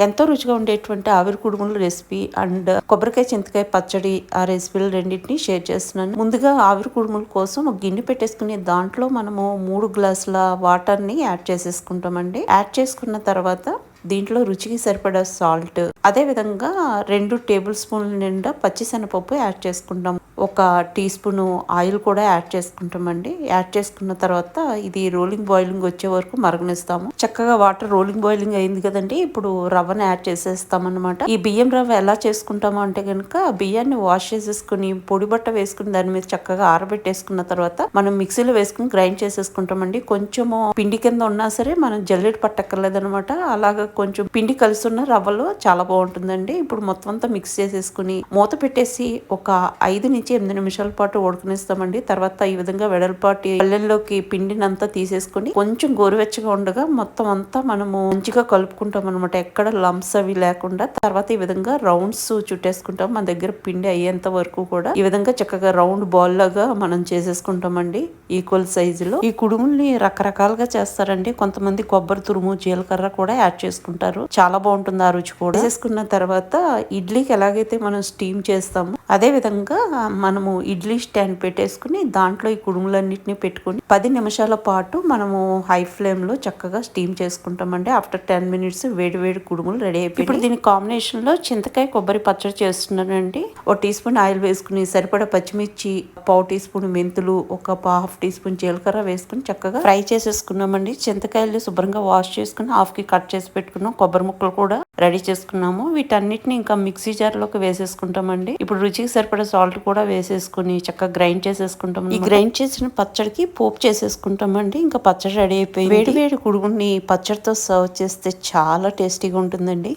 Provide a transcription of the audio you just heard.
ఎంతో రుచిగా ఉండేటువంటి ఆవిరి కుడుములు రెసిపీ అండ్ కొబ్బరికాయ చింతకాయ పచ్చడి ఆ రెసిపీలు రెండింటిని షేర్ చేస్తున్నాను. ముందుగా ఆవిరి కుడుముల కోసం ఒక గిన్నె పెట్టేసుకుని దాంట్లో మనము మూడు గ్లాసుల వాటర్ని యాడ్ చేసేసుకుంటామండి. యాడ్ చేసుకున్న తర్వాత దీంట్లో రుచికి సరిపడా సాల్ట్. అదే విధంగా రెండు టేబుల్ స్పూన్ల నిండా పచ్చిశనగపప్పు యాడ్ చేసుకుంటాం. ఒక టీ స్పూన్ ఆయిల్ కూడా యాడ్ చేసుకుంటామండి. యాడ్ చేసుకున్న తర్వాత ఇది రోలింగ్ బాయిలింగ్ వచ్చే వరకు మరగనిస్తాము. చక్కగా వాటర్ రోలింగ్ బాయిలింగ్ అయింది కదండి ఇప్పుడు రవ్వను యాడ్ చేసేస్తాం అనమాట ఈ బియ్యం రవ్వ ఎలా చేసుకుంటాము అంటే కనుక బియ్యాన్ని వాష్ చేసేసుకుని పొడి బట్ట వేసుకుని దాని మీద చక్కగా ఆరబెట్టేసుకున్న తర్వాత మనం మిక్సీలో వేసుకుని గ్రైండ్ చేసేసుకుంటామండి. కొంచెము పిండి కింద ఉన్నా సరే మనం జల్లెడ పట్టక్కర్లేదనమాట అలాగా కొంచెం పిండి కలుసున్న రవ్వలో చాలా బాగుంటుందండి. ఇప్పుడు మొత్తం అంతా మిక్స్ చేసేసుకుని మూత పెట్టేసి ఒక ఐదు నుంచి ఎనిమిది నిమిషాల పాటు ఉడకనిస్తామండి. తర్వాత ఈ విధంగా వెడల్పాటి పల్లెల్లోకి పిండిని అంతా తీసేసుకుని కొంచెం గోరువెచ్చగా ఉండగా మొత్తం అంతా మనము మంచిగా కలుపుకుంటాం అనమాట ఎక్కడ లంప్స్ అవి లేకుండా తర్వాత ఈ విధంగా రౌండ్స్ చుట్టేసుకుంటాం. మన దగ్గర పిండి అయ్యేంత వరకు కూడా ఈ విధంగా చక్కగా రౌండ్ బాల్ లాగా మనం చేసేసుకుంటామండి. ఈక్వల్ సైజులో ఈ కుడుముల్ని రకరకాలుగా చేస్తారండి. కొంతమంది కొబ్బరి తురుము జీలకర్ర కూడా యాడ్ చేసుకుంటారు చాలా బాగుంటుంది ఆ రుచి కూడా. చేసుకున్న తర్వాత ఇడ్లీకి ఎలాగైతే మనం స్టీమ్ చేస్తామో అదే విధంగా మనము ఇడ్లీ స్టాండ్ పెట్టేసుకుని దాంట్లో ఈ కుడుములన్నిటిని పెట్టుకుని పది నిమిషాల పాటు మనము హై ఫ్లేమ్లో చక్కగా స్టీమ్ చేసుకుంటామండి. ఆఫ్టర్ టెన్ మినిట్స్ వేడి వేడి కుడుములు రెడీ అయిపోయి ఇప్పుడు దీని కాంబినేషన్లో చింతకాయ కొబ్బరి పచ్చడి చేస్తున్నానండి. ఒక టీ స్పూన్ ఆయిల్ వేసుకుని సరిపడా పచ్చిమిర్చి పావు టీ స్పూన్ మెంతులు ఒక హాఫ్ టీ స్పూన్ జీలకర్ర వేసుకుని చక్కగా ఫ్రై చేసేసుకున్నామండి. చింతకాయలు శుభ్రంగా వాష్ చేసుకుని హాఫ్కి కట్ చేసి పెట్టుకున్నాం. కొబ్బరి ముక్కలు కూడా రెడీ చేసుకున్నాము. వీటన్నిటిని ఇంకా మిక్సీ జార్లోకి వేసేసుకుంటామండి. ఇప్పుడు రుచికి సరిపడా సాల్ట్ కూడా వేసేసుకుని చక్కగా గ్రైండ్ చేసేసుకుంటాం ఈ గ్రైండ్ చేసిన పచ్చడికి పోపు చేసేసుకుంటామండి. ఇంకా పచ్చడి రెడీ అయిపోయింది. వేడి వేడి కుడుగుని పచ్చడితో సర్వ్ చేస్తే చాలా టేస్టీగా ఉంటుందండి.